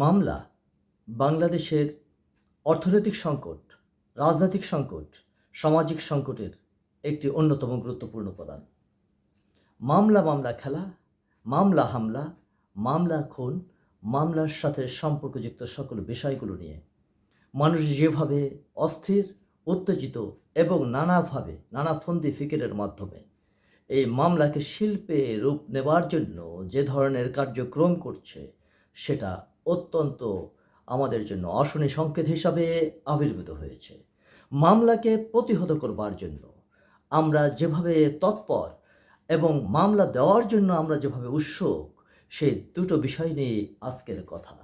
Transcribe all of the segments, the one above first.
মামলা, বাংলাদেশের অর্থনৈতিক সংকট, রাজনৈতিক সংকট, সামাজিক সংকটের একটি অন্যতম গুরুত্বপূর্ণ প্রদান মামলা মামলা খেলা, মামলা, হামলা, মামলা, খুন, মামলার সাথে সম্পর্কযুক্ত সকল বিষয়গুলো নিয়ে মানুষ যেভাবে অস্থির, উত্তেজিত এবং নানাভাবে, নানা ফন্দি ফিকিরের মাধ্যমে এই মামলাকে শিল্পে রূপ নেবার জন্য যে ধরনের কার্যক্রম করছে, সেটা অত্যন্ত আমাদের জন্য অশনি সংকেত হিসাবে আবির্ভূত হয়েছে। মামলাকে প্রতিহত করবার জন্য আমরা যেভাবে তৎপর এবং মামলা দেওয়ার জন্য আমরা যেভাবে উৎসুক সেই দুটো বিষয় নিয়ে আজকের কথা।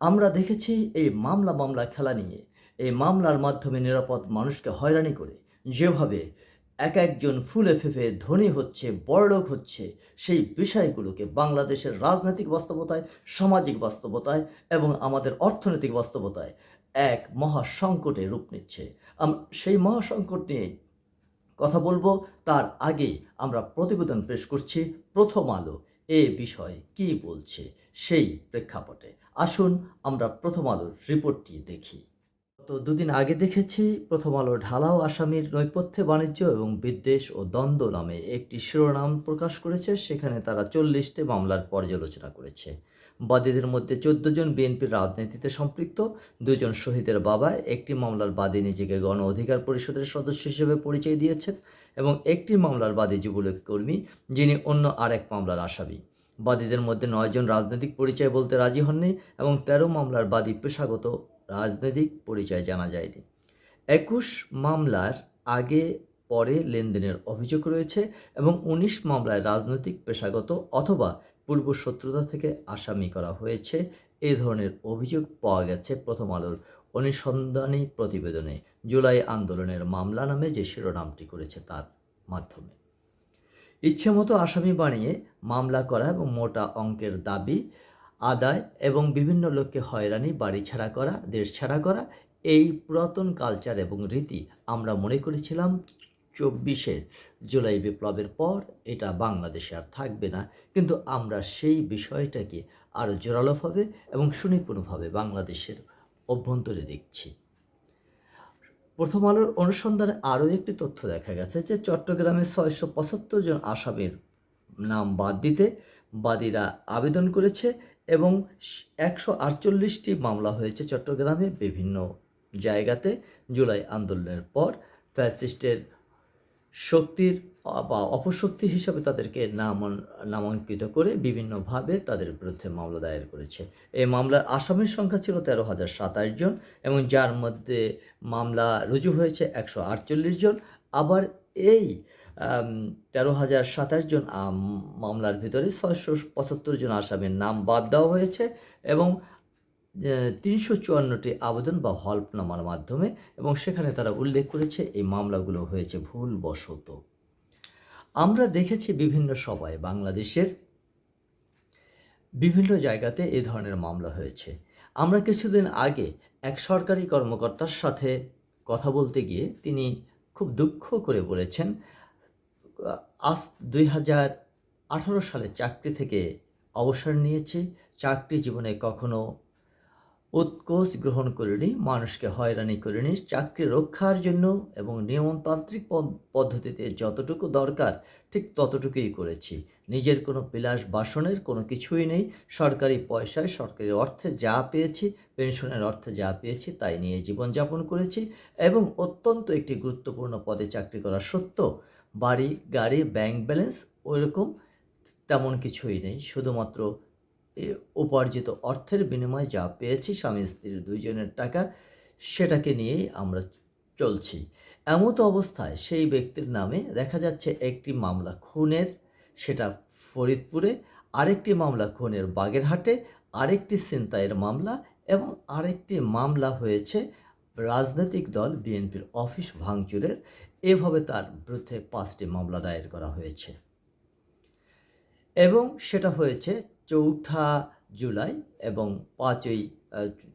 আমরা দেখেছি এই মামলা মামলা খেলা নিয়ে, এই মামলার মাধ্যমে নিরাপদ মানুষকে হয়রানি করে যেভাবে এক একজন ফুলে ফেফে ধনী হচ্ছে বড়লোক হচ্ছে, সেই বিষয়গুলোকে বাংলাদেশের রাজনৈতিক বাস্তবতায়, সামাজিক বাস্তবতায় এবং আমাদের অর্থনৈতিক বাস্তবতায় এক মহা সংকটে রূপ নিচ্ছে। সেই মহা সংকট নিয়ে কথা বলব, তার আগে আমরা প্রতিবেদন পেশ করছি প্রথম আলো, এ বিষয়ে কি বলছে সেই প্রেক্ষাপটে। আসুন আমরা প্রথম আলোর রিপোর্টটি দেখি। তো দুদিন আগে দেখেছি, প্রথম আলো ঢালাও আসামির নৈপথ্যে বাণিজ্য এবং বিদ্বেষ ও দ্বন্দ্ব নামে একটি শিরোনাম প্রকাশ করেছে, সেখানে তারা চল্লিশটি মামলার পর্যালোচনা করেছে। বাদীদের মধ্যে চোদ্দ জন বিএনপির রাজনীতিতে সম্পৃক্ত দুজন শহীদের বাবা, একটি মামলার বাদী নিজেকে গণ অধিকার পরিষদের সদস্য হিসেবে পরিচয় দিয়েছেন এবং একটি মামলার বাদী যুবলীগ কর্মী, যিনি অন্য আরেক মামলার আসামি। বাদীদের মধ্যে নয়জন রাজনৈতিক পরিচয় বলতে রাজি হননি এবং তেরো মামলার বাদী পেশাগত রাজনৈতিক পরিচয় জানা যায়নি। একুশ মামলার আগে পরে লেনদেনের অভিযোগ রয়েছে এবং উনিশ মামলায় রাজনৈতিক পেশাগত অথবা পূর্ব শত্রুতা থেকে আসামি করা হয়েছে। এ ধরনের অভিযোগ পাওয়া গেছে প্রথম আলোর অনুসন্ধানী প্রতিবেদনে। জুলাই আন্দোলনের মামলা নামে যে শিরোনামটি করেছে তার মাধ্যমে। ইচ্ছেমতো আসামি বানিয়ে মামলা করা এবং মোটা অঙ্কের দাবি আদায় এবং বিভিন্ন লোককে হয়রানি, বাড়ি ছাড়া করা, দেশ ছাড়া করা, এই পুরাতন কালচার এবং রীতি আমরা মনে করেছিলাম চব্বিশের জুলাই বিপ্লবের পর এটা বাংলাদেশে আর থাকবে না। কিন্তু আমরা সেই বিষয়টাকে আরও জোরালোভাবে এবং সুনিপুণভাবে বাংলাদেশের অভ্যন্তরে দেখছি। প্রথম আলোর অনুসন্ধানে আরও একটি তথ্য দেখা গেছে যে চট্টগ্রামে ছয়শো পঁচাত্তর জন আসামির নাম বাদ দিতে বাদীরা আবেদন করেছে এবং একশো আটচল্লিশটি মামলা হয়েছে চট্টগ্রামে বিভিন্ন জায়গাতে। জুলাই আন্দোলনের পর ফ্যাসিস্টের শক্তির বা অপশক্তি হিসাবে তাদেরকে নাম নামাঙ্কিত করে বিভিন্নভাবে তাদের বিরুদ্ধে মামলা দায়ের করেছে। এই মামলার আসামির সংখ্যা ছিল তেরো হাজার সাতাশ জন এবং যার মধ্যে মামলা রুজু হয়েছে একশো আটচল্লিশ জন। আবার এই তেরো হাজার সাতাশ জন মামলার ভিতরে ছয়শো পঁচাত্তর জন আসামির নাম বাদ দেওয়া হয়েছে এবং তিনশো চুয়ান্নটি আবেদন বা হলফনামার মাধ্যমে এবং সেখানে তারা উল্লেখ করেছে এই মামলাগুলো হয়েছে ভুলবশত। আমরা দেখেছি বিভিন্ন সভায় বাংলাদেশের বিভিন্ন জায়গাতে এ ধরনের মামলা হয়েছে। আমরা কিছুদিন আগে এক সরকারি কর্মকর্তার সাথে কথা বলতে গিয়ে তিনি খুব দুঃখ করে বলেছেন আজ দুই হাজার আঠারো সালে চাকরি থেকে অবসর নিয়েছি। চাকরি জীবনে কখনো উৎকোচ গ্রহণ করিনি, মানুষকে হয়রানি করিনি। চাকরি রক্ষার জন্য এবং নিয়মতান্ত্রিক পদ- পদ্ধতিতে যতটুকু দরকার, ঠিক ততটুকুই করেছি। নিজের কোনো বিলাস বাসনের কোনো কিছুই নেই। সরকারি পয়সায় সরকারি অর্থে যা পেয়েছি, পেনশনের অর্থে যা পেয়েছি, তাই নিয়ে জীবনযাপন করেছি এবং অত্যন্ত একটি গুরুত্বপূর্ণ পদে চাকরি করা সত্ত্বেও বাড়ি, গাড়ি ব্যাংক ব্যালেন্স ওইরকম তেমন কিছুই নেই। শুধুমাত্র উপার্জিত অর্থের বিনিময়ে যা পেয়েছি স্বামী স্ত্রীর দুইজনের টাকা, সেটাকে নিয়েই আমরা চলছি। এমত অবস্থায় সেই ব্যক্তির নামে দেখা যাচ্ছে একটি মামলা খুনের, সেটা ফরিদপুরে, আরেকটি মামলা খুনের বাগেরহাটে, আরেকটি ছিনতাইয়ের মামলা এবং আরেকটি মামলা হয়েছে রাজনৈতিক দল বিএনপির অফিস ভাঙচুরের এভাবে তার বিরুদ্ধে পাঁচটি মামলা দায়ের করা হয়েছে। এবং সেটা হয়েছে চৌঠা জুলাই এবং পাঁচই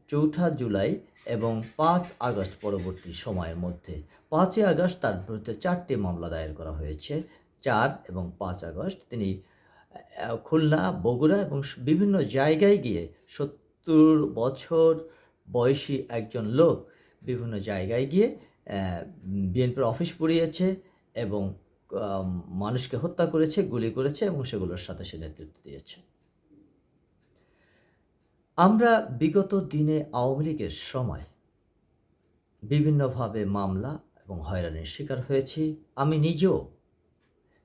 চৌঠা জুলাই এবং পাঁচ আগস্ট পরবর্তী সময়ের মধ্যে। পাঁচই আগস্ট তার বিরুদ্ধে চারটি মামলা দায়ের করা হয়েছে। চার এবং পাঁচ আগস্ট তিনি খুলনা, বগুড়া এবং বিভিন্ন জায়গায় গিয়ে সত্তর বছর বয়সী একজন লোক বিভিন্ন জায়গায় গিয়ে বিএনপির অফিস পুড়িয়েছে এবং মানুষকে হত্যা করেছে, গুলি করেছে এবং সেগুলোর সাথে সে নেতৃত্ব দিয়েছে। আমরা বিগত দিনে আওয়ামী লীগের সময় বিভিন্নভাবে মামলা এবং হয়রানির শিকার হয়েছি। আমি নিজেও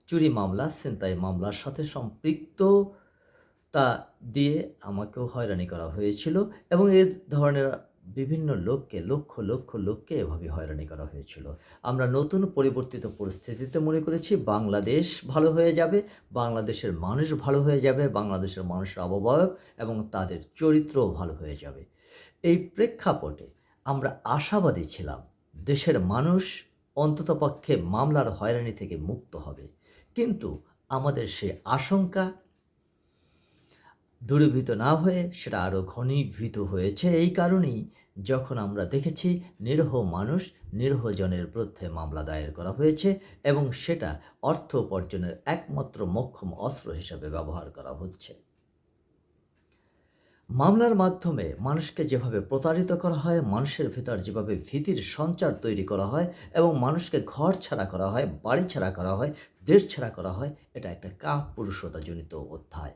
চুরি মামলা, ছিনতাই মামলার সাথে সম্পৃক্ত তা দিয়ে আমাকেও হয়রানি করা হয়েছিল এবং এ ধরনের বিভিন্ন লোককে, লক্ষ লক্ষ লোককে এভাবে হয়রানি করা হয়েছিল। আমরা নতুন পরিবর্তিত পরিস্থিতিতে মনে করেছি, বাংলাদেশ ভালো হয়ে যাবে, বাংলাদেশের মানুষ ভালো হয়ে যাবে, বাংলাদেশের মানুষের অবয়ব এবং তাদের চরিত্রও ভালো হয়ে যাবে। এই প্রেক্ষাপটে আমরা আশাবাদী ছিলাম, দেশের মানুষ অন্ততপক্ষে মামলার হয়রানি থেকে মুক্ত হবে। কিন্তু আমাদের সে আশঙ্কা দূরীভূত না হয়ে সেটা আরও ঘনীভূত হয়েছে। এই কারণেই যখন আমরা দেখেছি নিরহ মানুষ নিরহজনের বিরুদ্ধে মামলা দায়ের করা হয়েছে এবং সেটা অর্থ উপার্জনের একমাত্র মক্ষম অস্ত্র হিসাবে ব্যবহার করা হচ্ছে। মামলার মাধ্যমে মানুষকে যেভাবে প্রতারিত করা হয়, মানুষের ভেতর যেভাবে ভীতির সঞ্চার তৈরি করা হয় এবং মানুষকে ঘর ছাড়া করা হয়, বাড়ি ছাড়া করা হয়, দেশ ছাড়া করা হয়, এটা একটা কাপুরুষতাজনিত অধ্যায়।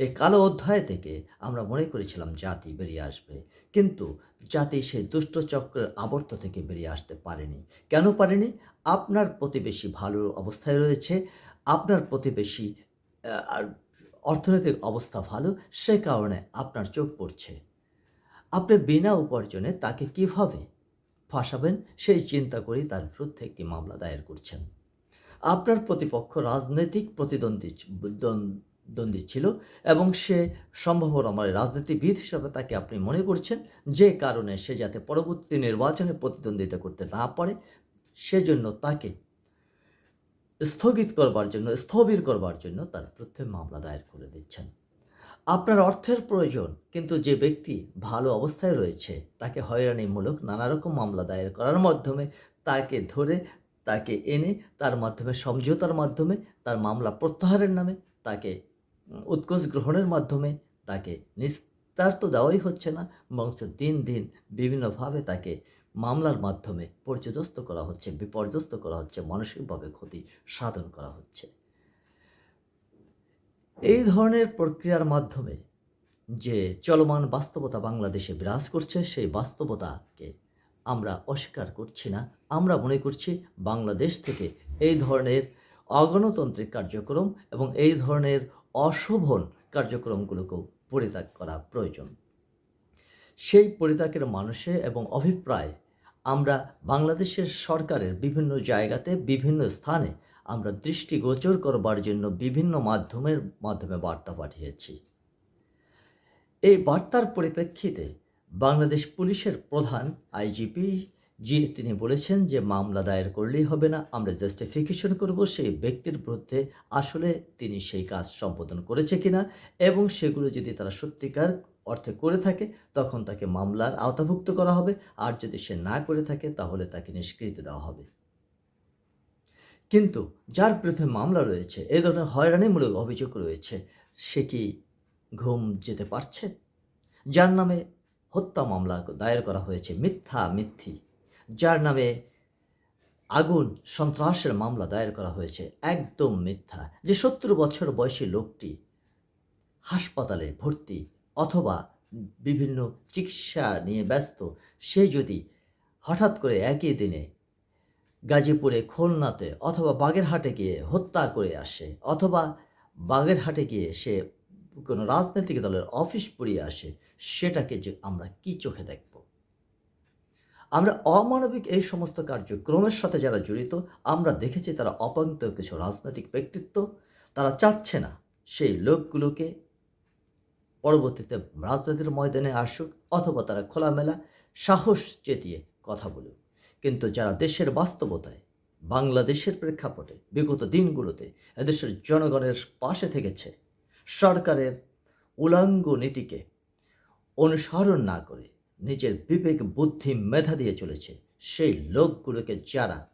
এই কালো অধ্যায় থেকে আমরা মনে করেছিলাম জাতি বেরিয়ে আসবে। কিন্তু জাতি সেই দুষ্ট চক্রের আবর্ত থেকে বেরিয়ে আসতে পারেনি। কেন পারেনি? আপনার প্রতিবেশী ভালো অবস্থায় রয়েছে, আপনার প্রতিবেশী আর অর্থনৈতিক অবস্থা ভালো, সে কারণে আপনার চোখ পড়ছে। আপনি বিনা উপার্জনে তাকে কীভাবে ফাঁসাবেন? সেই চিন্তা করেই তার বিরুদ্ধে একটি মামলা দায়ের করছেন। আপনার প্রতিপক্ষ রাজনৈতিক প্রতিদ্বন্দ্বী দ্বন্দ্ব- ছিল এবং সে সম্ভবত আমার রাজনীতিবিদ হিসাবে তাকে আপনি মনে করছেন, যে কারণে সে যাতে পরবর্তী নির্বাচনে প্রতিদ্বন্দ্বিতা করতে না পারে, সেজন্য তাকে স্থগিত করবার জন্য, স্থবির করবার জন্য তার বিরুদ্ধে মামলা দায়ের করে দিচ্ছেন। আপনার অর্থের প্রয়োজন, কিন্তু যে ব্যক্তি ভালো অবস্থায় রয়েছে, তাকে হয়রানিমূলক নানা রকম মামলা দায়ের করার মাধ্যমে তাকে ধরে, তাকে এনে, তার মাধ্যমে, সমঝোতার মাধ্যমে তার মামলা প্রত্যাহারের নামে তাকে উম, উৎকোচ গ্রহণের মাধ্যমে তাকে নিস্তার তো দেওয়াই হচ্ছে না বরঞ্চ দিন দিন বিভিন্নভাবে তাকে মামলার মাধ্যমে পর্যদস্ত করা হচ্ছে বিপর্যস্ত করা হচ্ছে মানসিকভাবে ক্ষতি সাধন করা হচ্ছে। এই ধরনের প্রক্রিয়ার মাধ্যমে যে চলমান বাস্তবতা বাংলাদেশে বিরাজ করছে সেই বাস্তবতাকে আমরা অস্বীকার করছি না। আমরা মনে করছি বাংলাদেশ থেকে এই ধরনের অগণতান্ত্রিক কার্যক্রম এবং এই ধরনের অশোভন কার্যক্রমগুলোকেও পরিত্যাগ করা প্রয়োজন। সেই পরিত্যাগের মানুষে এবং অভিপ্রায় আমরা বাংলাদেশের সরকারের বিভিন্ন জায়গাতে, বিভিন্ন স্থানে আমরা দৃষ্টিগোচর করবার জন্য বিভিন্ন মাধ্যমের মাধ্যমে বার্তা পাঠিয়েছি। এই বার্তার পরিপ্রেক্ষিতে বাংলাদেশ পুলিশের প্রধান আইজিপি জি, তিনি বলেছেন যে মামলা দায়ের করলেই হবে না, আমরা জাস্টিফিকেশন করব সেই ব্যক্তির বিরুদ্ধে আসলে তিনি সেই কাজ সম্পাদন করেছে কিনা এবং সেগুলো যদি তারা সত্যিকার অর্থে করে থাকে, তখন তাকে মামলার আওতাভুক্ত করা হবে। আর যদি সে না করে থাকে, তাহলে তাকে নিষ্কৃতি দেওয়া হবে। কিন্তু যার বিরুদ্ধে মামলা রয়েছে এই ধরনের হয়রানিমূলক অভিযোগ রয়েছে, সে কি ঘুম যেতে পারছে? যার নামে হত্যা মামলা দায়ের করা হয়েছে, মিথ্যা মিথ্যি। যার নামে আগুন সন্ত্রাসের মামলা দায়ের করা হয়েছে। একদম মিথ্যা। যে সত্তর বছর বয়সী লোকটি হাসপাতালে ভর্তি অথবা বিভিন্ন চিকিৎসা নিয়ে ব্যস্ত, সে যদি হঠাৎ করে একই দিনে গাজীপুরে খুলনাতে অথবা বাগেরহাটে গিয়ে হত্যা করে আসে অথবা বাগেরহাটে গিয়ে সে কোনো রাজনৈতিক দলের অফিস পুড়িয়ে আসে, সেটাকে যে আমরা কি চোখে দেখব? আমরা অমানবিক এই সমস্ত কার্যক্রমের সাথে যারা জড়িত, আমরা দেখেছি তারা অপান্ত কিছু রাজনৈতিক ব্যক্তিত্ব, তারা চাচ্ছে না সেই লোকগুলোকে পরবর্তীতে রাজনীতির ময়দানে আসুক অথবা তারা খোলামেলা সাহস চেতিয়ে কথা বলুক। কিন্তু যারা দেশের বাস্তবতায়, বাংলাদেশের প্রেক্ষাপটে বিগত দিনগুলোতে এদেশের জনগণের পাশে থেকেছে, সরকারের উলাঙ্গ নীতিকে অনুসরণ না করে নিজের বিবেক, বুদ্ধি, মেধা দিয়ে চলেছে। সেই লোকগুলোকে যারা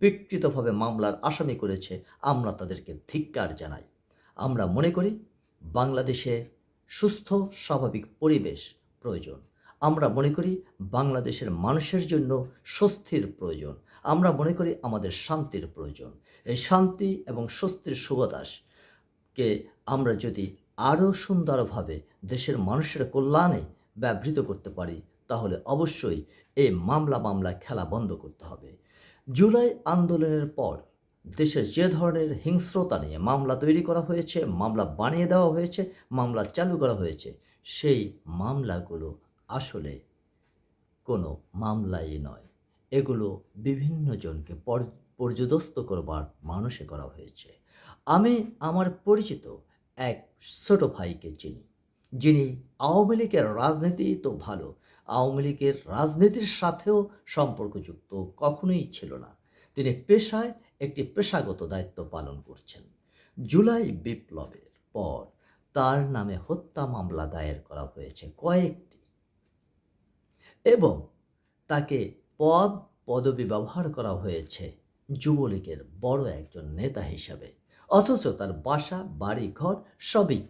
বিকৃতভাবে মামলার আসামি করেছে, আমরা তাদেরকে ধিক্কার জানাই। আমরা মনে করি বাংলাদেশের সুস্থ, স্বাভাবিক পরিবেশ প্রয়োজন। আমরা মনে করি বাংলাদেশের মানুষের জন্য স্বস্তির প্রয়োজন। আমরা মনে করি আমাদের শান্তির প্রয়োজন। এই শান্তি এবং স্বস্তির সুবাতাসকে আমরা যদি আরও সুন্দরভাবে দেশের মানুষের কল্যাণে ব্যবহৃত করতে পারি তাহলে অবশ্যই এই মামলা মামলা খেলা বন্ধ করতে হবে। জুলাই আন্দোলনের পর দেশে যে ধরনের হিংস্রতা নিয়ে মামলা তৈরি করা হয়েছে, মামলা বানিয়ে দেওয়া হয়েছে, মামলা চালু করা হয়েছে, সেই মামলাগুলো আসলে কোনো মামলাই নয়। এগুলো বিভিন্ন জনকে পর- পর্যদস্ত করবার, মানুষে করা হয়েছে। আমি আমার পরিচিত এক ছোট ভাইকে চিনি। যিনি আওয়ামী লীগের রাজনীতি তো ভালো আওয়ামী লীগের রাজনীতির সাথেও সম্পর্কযুক্ত কখনোই ছিল না। তিনি পেশায় একটি পেশাগত দায়িত্ব পালন করছেন। জুলাই বিপ্লবের পর তার নামে হত্যা মামলা দায়ের করা হয়েছে কয়েকটি। এবং তাকে পদ পদবি ব্যবহার করা হয়েছে যুবলীগের বড় একজন নেতা হিসাবে। অথচ তার বাসা বাড়ি ঘর সবই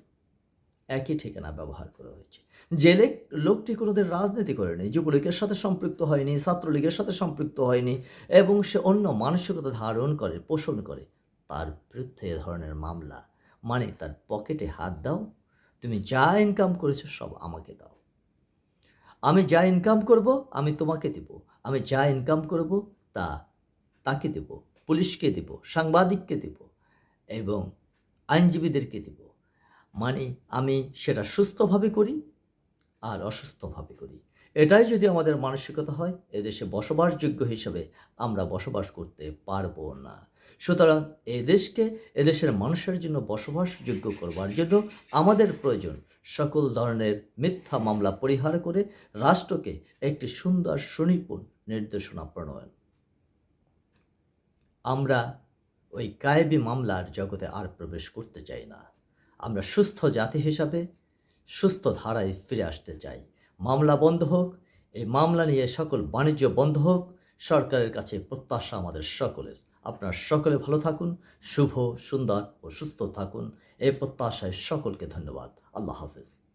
একই ঠিকানা ব্যবহার করা হয়েছে। যে লেক- লোকটি কোনোদিন রাজনীতি করেনি, যুবলীগের সাথে সম্পৃক্ত হয়নি, ছাত্রলীগের সাথে সম্পৃক্ত হয়নি, এবং সে অন্য মানসিকতা ধারণ করে, পোষণ করে। তার বিরুদ্ধে এ ধরনের মামলা। মানে তার পকেটে হাত দাও, তুমি যা ইনকাম করেছ সব আমাকে দাও। আমি যা ইনকাম করব, আমি তোমাকে দেব। আমি যা ইনকাম করব, তা তাকে দেব, পুলিশকে দেব, সাংবাদিককে দেব, এবং আইনজীবীদেরকে দেব। মানে আমি সেটা সুস্থভাবে করি আর অসুস্থভাবে করি। এটাই যদি আমাদের মানসিকতা হয়, এদেশে বসবাসযোগ্য হিসেবে আমরা বসবাস করতে পারব না। সুতরাং এদেশকে, এদেশের মানুষের জন্য বসবাসযোগ্য করবার জন্য আমাদের প্রয়োজন সকল ধরনের মিথ্যা মামলা পরিহার করে রাষ্ট্রকে একটি সুন্দর সুনিপুণ নির্দেশনা প্রণয়ন। আমরা ওই গায়েবী মামলার জগতে আর প্রবেশ করতে চাই না। আমরা সুস্থ জাতি হিসাবে সুস্থ ধারায় ফিরে আসতে চাই। মামলা বন্ধ হোক, এই মামলা নিয়ে সকল বাণিজ্য বন্ধ হোক, সরকারের কাছে প্রত্যাশা আমাদের সকলের। আপনার সকলে ভালো থাকুন, শুভ, সুন্দর ও সুস্থ থাকুন। এই প্রত্যাশায় সকলকে ধন্যবাদ। আল্লাহ হাফেজ।